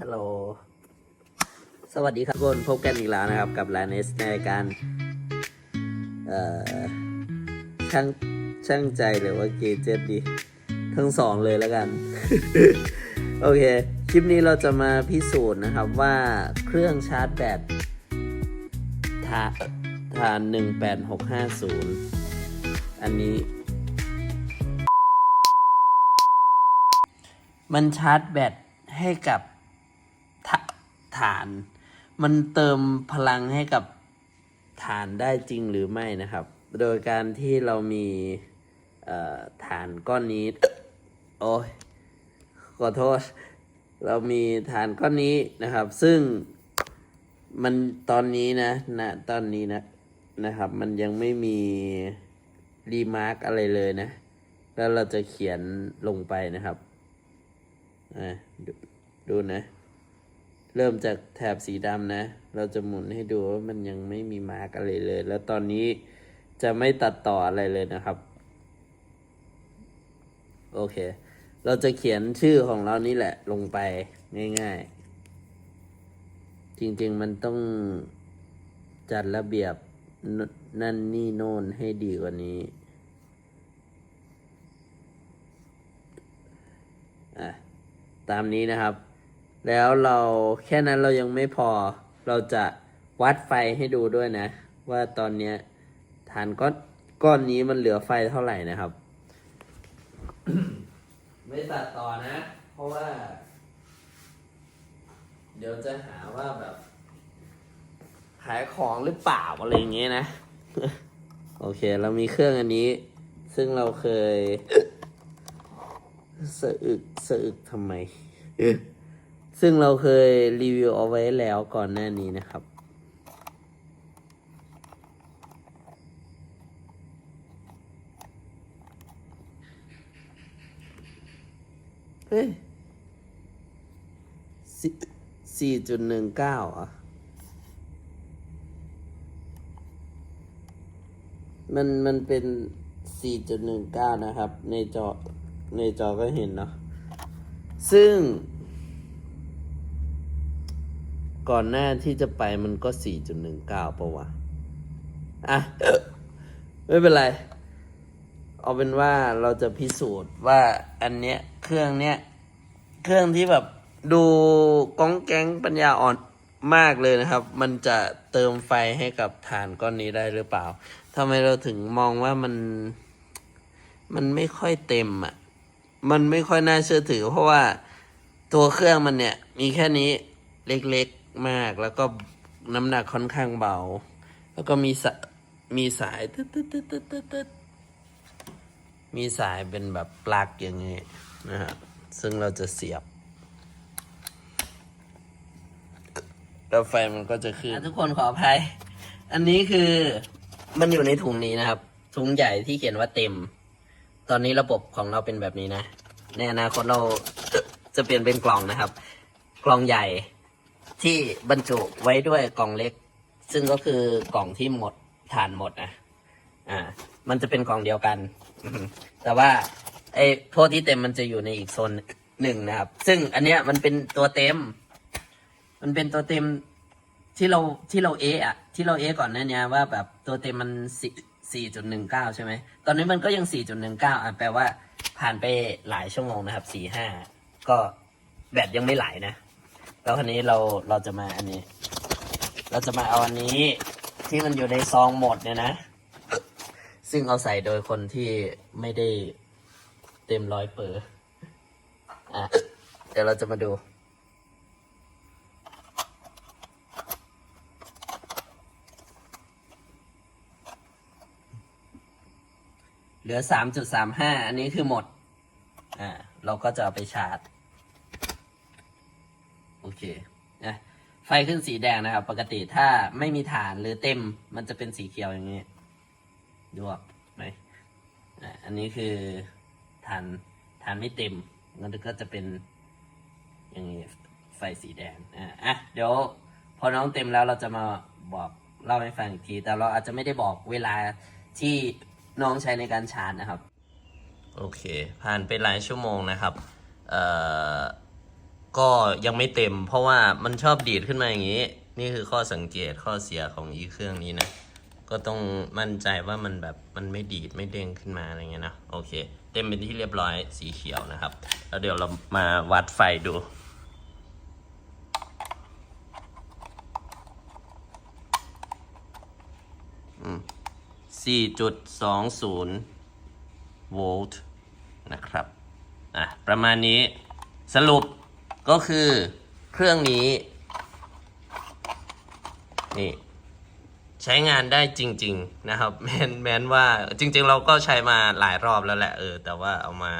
ฮัลโหล สวัสดีครับทุกคนพบกันอีกแล้วนะครับ กับรายเนสในรายการ เอ่อ ช่างช่างใจหรือว่าเกจเจ็ตดี ทั้งสองเลยแล้วกัน โอเค คลิปนี้เราจะมาพิสูจน์นะครับว่าเครื่องชาร์จแบตทาทาน 18650 อันนี้มันชาร์จแบตให้กับ ฐาน มันเติมพลังให้กับฐานได้จริงหรือไม่นะครับ โดยการที่เรามีฐานก้อนนี้ โอ้ยขอโทษ เรามีฐานก้อนนี้นะครับ ซึ่งมันตอนนี้นะนะตอนนี้นะนะครับ มันยังไม่มีรีมาร์กอะไรเลยนะ แล้วเราจะเขียนลงไปนะครับ อ่ดดูนะ เริ่มจากแถบสีดำนะ เราจะหมุนให้ดูว่ามันยังไม่มีมาร์กอะไรเลย แล้วตอนนี้จะไม่ตัดต่ออะไรเลยนะครับ โอเค เราจะเขียนชื่อของเรานี่แหละลงไปง่ายๆ จริงๆมันต้องจัดระเบียบนั่นนี่โน่นให้ดีกว่านี้อะตามนี้นะครับ แล้วเราแค่นั้นเรายังไม่พอ เราจะวัดไฟให้ดูด้วยนะ ว่าตอนนี้ฐานก้อนก้อนนี้มันเหลือไฟเท่าไหร่นะครับ ไม่ตัดต่อนะ เพราะว่า เดี๋ยวจะหาว่าแบบ ขายของหรือเปล่าอะไรอย่างเงี้ยนะ โอเค เรามีเครื่องอันนี้ ซึ่งเราเคยสะอึกสะอึกทำไม ซึ่งเราเคยรีวิวเอาไว้แล้วก่อนหน้านี้นะครับ เฮ้ยสี่จุดหนึ่งเก้าอะมันมันเป็น 4.19 นะครับ ในจอในจอก็เห็นเนาะซึ่ง ก่อนหน้าที่จะไปมันก็ 4.19ปะวะ อะ ไม่เป็นไร เอาเป็นว่าเราจะพิสูจน์ว่าอันเนี้ย เครื่องเนี้ย เครื่องที่แบบดูก้องแก๊งปัญญาอ่อนมากเลยนะครับ มันจะเติมไฟให้กับฐานก้อนนี้ได้หรือเปล่าทำไมเราถึงมองว่ามัน มันไม่ค่อยเต็มอะ มันไม่ค่อยน่าเชื่อถือ เพราะว่าตัวเครื่องมันเนี่ย มีแค่นี้เล็กๆ มาก แล้วก็น้ำหนักค่อนข้างเบา แล้วก็มีสมีสายตึ๊ดตึ๊ดตึ๊ดตึ๊ดตึ๊ดตึ๊ดมีสายเป็นแบบปลั๊กอย่างงี้นะฮะซึ่งเราจะเสียบ แล้วไฟมันก็จะขึ้นทุกคนขออภัย อันนี้คือมันอยู่ในถุงนี้นะครับ ถุงใหญ่ที่เขียนว่าเต็ม ตอนนี้ระบบของเราเป็นแบบนี้นะ ในอนาคตเราจะเปลี่ยนเป็นกล่องนะครับ กล่องใหญ่ ที่บรรจุไว้ด้วยกล่องเล็ก ซึ่งก็คือกล่องที่หมดฐานหมดนะอ่า มันจะเป็นกล่องเดียวกัน แต่ว่าไอ้พวกที่เต็มมันจะอยู่ในอีกโซนหนึ่งนะครับ ซึ่งอันเนี้ยมันเป็นตัวเต็ม มันเป็นตัวเต็มที่เราที่เราเออะที่เราเอก่อนหน้านี้ว่าแบบตัวเต็มมันสี่สี่จุดหนึ่งเก้าใช่ไหม ตอนนี้มันก็ยังสี่จุดหนึ่งเก้าอะแปลว่าผ่านไปหลายชั่วโมงนะครับสี่ห้าก็แบตยังไม่ไหลนะ แล้วคันนี้เราเราจะมาอันนี้ เราจะมาเอาอันนี้ที่มันอยู่ในซองหมดเนี่ยนะ ซึ่งเอาใส่โดยคนที่ไม่ได้เต็มร้อยเปอร์อะ เดี๋ยวเราจะมาดู เหลือสามจุดสามห้าอันนี้คือหมด อ่า เราก็จะเอาไปชาร์จ โอเคนะไฟขึ้นสีแดงนะครับ ปกติถ้าไม่มีฐานหรือเต็มมันจะเป็นสีเขียวอย่างนี้ดูออกไหมอันนี้คือฐานฐานไม่เต็มมันก็จะเป็นอย่างนี้ไฟสีแดงอ่าอะเดี๋ยวพอน้องเต็มแล้วเราจะมาบอกเล่าให้ฟังอีกที แต่เราอาจจะไม่ได้บอกเวลาที่น้องใช้ในการชาร์จนะครับ โอเค ผ่านไปหลายชั่วโมงนะครับ เอ่อ ก็ยังไม่เต็ม เพราะว่ามันชอบดีดขึ้นมาอย่างนี้ นี่คือข้อสังเกตข้อเสียของอีเครื่องนี้นะ ก็ต้องมั่นใจว่ามันแบบมันไม่ดีดไม่เด้งขึ้นมาอะไรเงี้ยนะโอเค เต็มเป็นที่เรียบร้อยสีเขียวนะครับ แล้วเดี๋ยวเรามาวัดไฟดู4.20 โวลต์นะครับ อะ ประมาณนี้สรุป ก็คือเครื่องนี้นี่ใช้งานได้จริง ๆ นะครับ แม้นแม้นว่าจริง ๆ เราก็ใช้มาหลายรอบแล้วแหละเออ แต่ว่าเอามา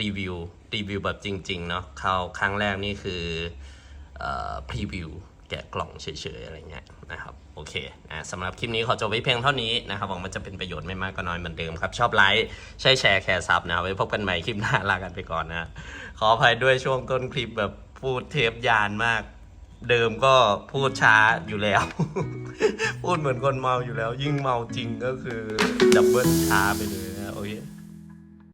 รีวิวรีวิวแบบจริง ๆ เนาะเขาครั้งแรกนี่คือเอ่อพรีวิว แกะกล่องเฉยๆอะไรเงี้ยนะครับโอเคนะสำหรับคลิปนี้ขอจบไว้เพียงเท่านี้นะครับหวังว่าจะเป็นประโยชน์ไม่มากก็น้อยเหมือนเดิมครับ ชอบไลค์ใช่แชร์แคร์ซับนะไว้พบกันใหม่คลิปหน้าลากันไปก่อนนะขออภัยด้วยช่วงต้นคลิปแบบพูดเทปยานมาก เดิมก็พูดช้าอยู่แล้ว พูดเหมือนคนเมาอยู่แล้ว ยิ่งเมาจริงก็คือดับเบิลช้าไปเลย